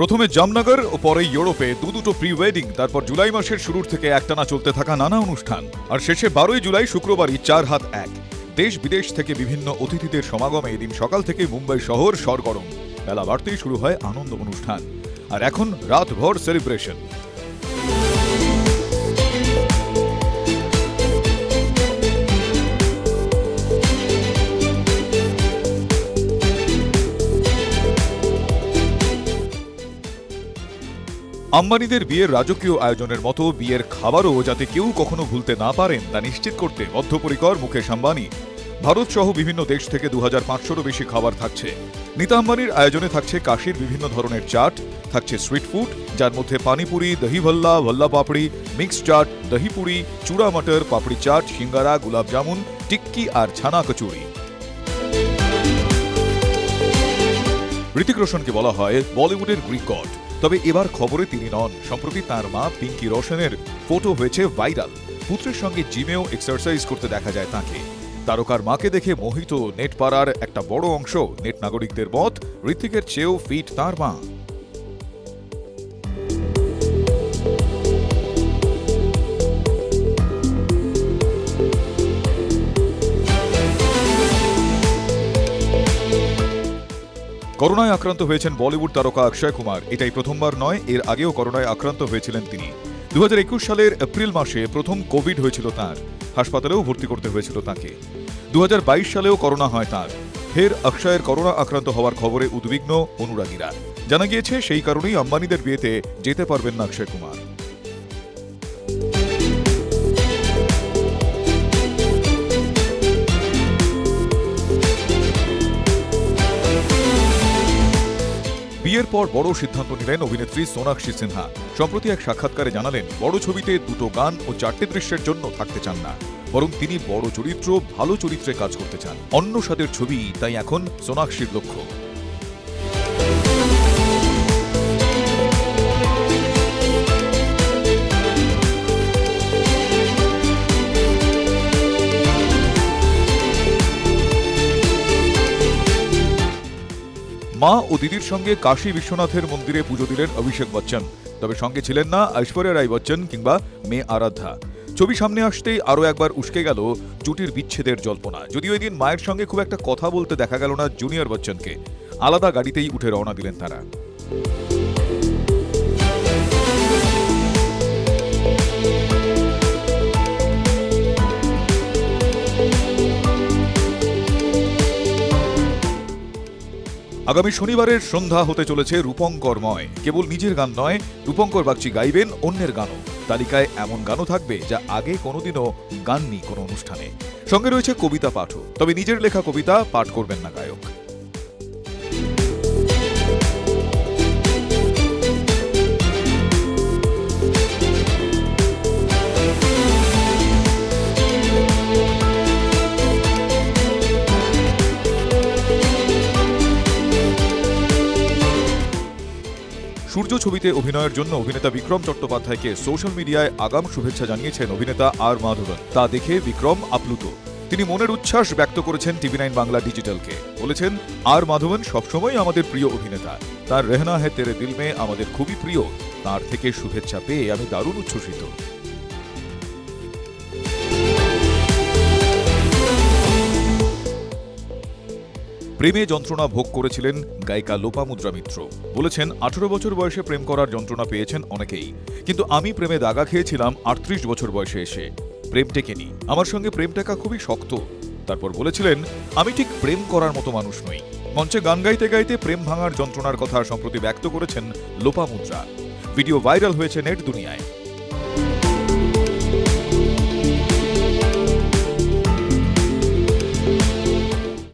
প্রথমে জামনগর ও পরে ইউরোপে দু দুটো প্রি ওয়েডিং, তারপর জুলাই মাসের শুরুর থেকে একটানা চলতে থাকা নানা অনুষ্ঠান। আর শেষে বারোই জুলাই শুক্রবারই চার হাত এক। দেশ বিদেশ থেকে বিভিন্ন অতিথিদের সমাগমে এদিন সকাল থেকে মুম্বাই শহর সরগরম। বেলা বাড়তেই শুরু হয় আনন্দ অনুষ্ঠান। আর এখন রাতভর সেলিব্রেশন। আম্বানিদের বিয়ের রাজকীয় আয়োজনের মতো বিয়ের খাবারও যাতে কেউ কখনো ভুলতে না পারেন তা নিশ্চিত করতে বদ্ধপরিকর মুকেশ আম্বানি। ভারত সহ বিভিন্ন দেশ থেকে দু হাজার পাঁচশোরও বেশি খাবার থাকছে। নীতা আম্বানির আয়োজনে থাকছে কাশির বিভিন্ন ধরনের চাট, থাকছে স্ট্রিট ফুড যার মধ্যে পানিপুরি দহি ভল্লা ভল্লা পাপড়ি মিক্স চাট দহি পুরি চূড়া মটর, পাপড়ি চাট, সিঙ্গারা গুলাব জামুন, টিক্কি আর ছানা কচুরি। ঋতিক রোশনকে বলা হয় বলিউডের গ্রিক গড তবে এবার খবরে তিনি নন। সম্প্রতি তার মা পিঙ্কি রোশনের ফটো হয়েছে ভাইরাল। পুত্রের সঙ্গে জিমেও এক্সারসাইজ করতে দেখা যায় তাকে। তারকার মাকে দেখে মোহিত নেট পাড়ার একটা বড় অংশ নেট নাগরিকদের মত ঋতিকের চেয়েও ফিট তার মা। করোনায় আক্রান্ত হয়েছেন বলিউড তারকা অক্ষয় কুমার। এটাই প্রথমবার নয়, এর আগেও করোনায় আক্রান্ত হয়েছিলেন তিনি। দু হাজার একুশ সালের এপ্রিল মাসে প্রথম কোভিড হয়েছিল তার। হাসপাতালেও ভর্তি করতে হয়েছিল তাকে। দু হাজার বাইশ সালেও করোনা হয় তার। ফের অক্ষয়ের করোনা আক্রান্ত হওয়ার খবরে উদ্বিগ্ন অনুরাগীরা। জানা গিয়েছে, সেই কারণেই আম্বানিদের বিয়েতে যেতে পারবেন না অক্ষয় কুমার। বিয়ের পর বড় সিদ্ধান্ত নিলেন অভিনেত্রী সোনাক্ষী সিনহা। সম্প্রতি এক সাক্ষাৎকারে জানালেন, বড় ছবিতে দুটো গান ও চারটে দৃশ্যের জন্য থাকতে চান না, বরং তিনি বড় চরিত্র, ভালো চরিত্রে কাজ করতে চান। অন্য সাদের ছবি, তাই এখন সোনাক্ষীর লক্ষ্য। মা ও দিদির সঙ্গে কাশী বিশ্বনাথের মন্দিরে পুজো দিলেন অভিষেক বচ্চন। তবে সঙ্গে ছিলেন না ঐশ্বর্যা রায় বচ্চন কিংবা মেয়ে আরাধ্যা। ছবি সামনে আসতেই আরও একবার উস্কে গেল জুটির বিচ্ছেদের জল্পনা। যদিও এদিন মায়ের সঙ্গে খুব একটা কথা বলতে দেখা গেল না জুনিয়র বচ্চনকে। আলাদা গাড়িতেই উঠে রওনা দিলেন তারা। আগামী শনিবারের সন্ধ্যা হতে চলেছে রূপঙ্কর ময়। কেবল নিজের গান নয়, রূপঙ্কর বাগচি গাইবেন অন্যের গানও। তালিকায় এমন গানও থাকবে যা আগে কোনোদিনও গাননি কোনো অনুষ্ঠানে। সঙ্গে রয়েছে কবিতা পাঠও তবে নিজের লেখা কবিতা পাঠ করবেন না গায়ক। সূর্য ছবিতে অভিনয়ের জন্য অভিনেতা বিক্রম চট্টোপাধ্যায়কে সোশ্যাল মিডিয়ায় আগাম শুভেচ্ছা জানিয়েছেন অভিনেতা আর মাধবন তা দেখে বিক্রম আপ্লুত। তিনি মনের উচ্ছ্বাস ব্যক্ত করেছেন টিভি নাইন বাংলা ডিজিটালকে। বলেছেন, আর মাধবন সবসময় আমাদের প্রিয় অভিনেতা। তার রেহনা হে তেরে দিল মে আমাদের খুবই প্রিয়। তার থেকে শুভেচ্ছা পেয়ে আমি দারুণ উচ্ছ্বসিত। প্রেমে যন্ত্রণা ভোগ করেছিলেন গায়িকা লোপামুদ্রা মিত্র। বলেছেন, আঠারো বছর বয়সে প্রেম করার যন্ত্রণা পেয়েছেন অনেকেই। কিন্তু আমি প্রেমে দাগা খেয়েছিলাম আটত্রিশ বছর বয়সে এসে। প্রেম টেকেনি আমার সঙ্গে প্রেম টেকা খুবই শক্ত। তারপর বলেছিলেন, আমি ঠিক প্রেম করার মতো মানুষ নই। মঞ্চে গান গাইতে গাইতে প্রেম ভাঙার যন্ত্রণার কথা সম্প্রতি ব্যক্ত করেছেন লোপামুদ্রা। ভিডিও ভাইরাল হয়েছে নেট দুনিয়ায়।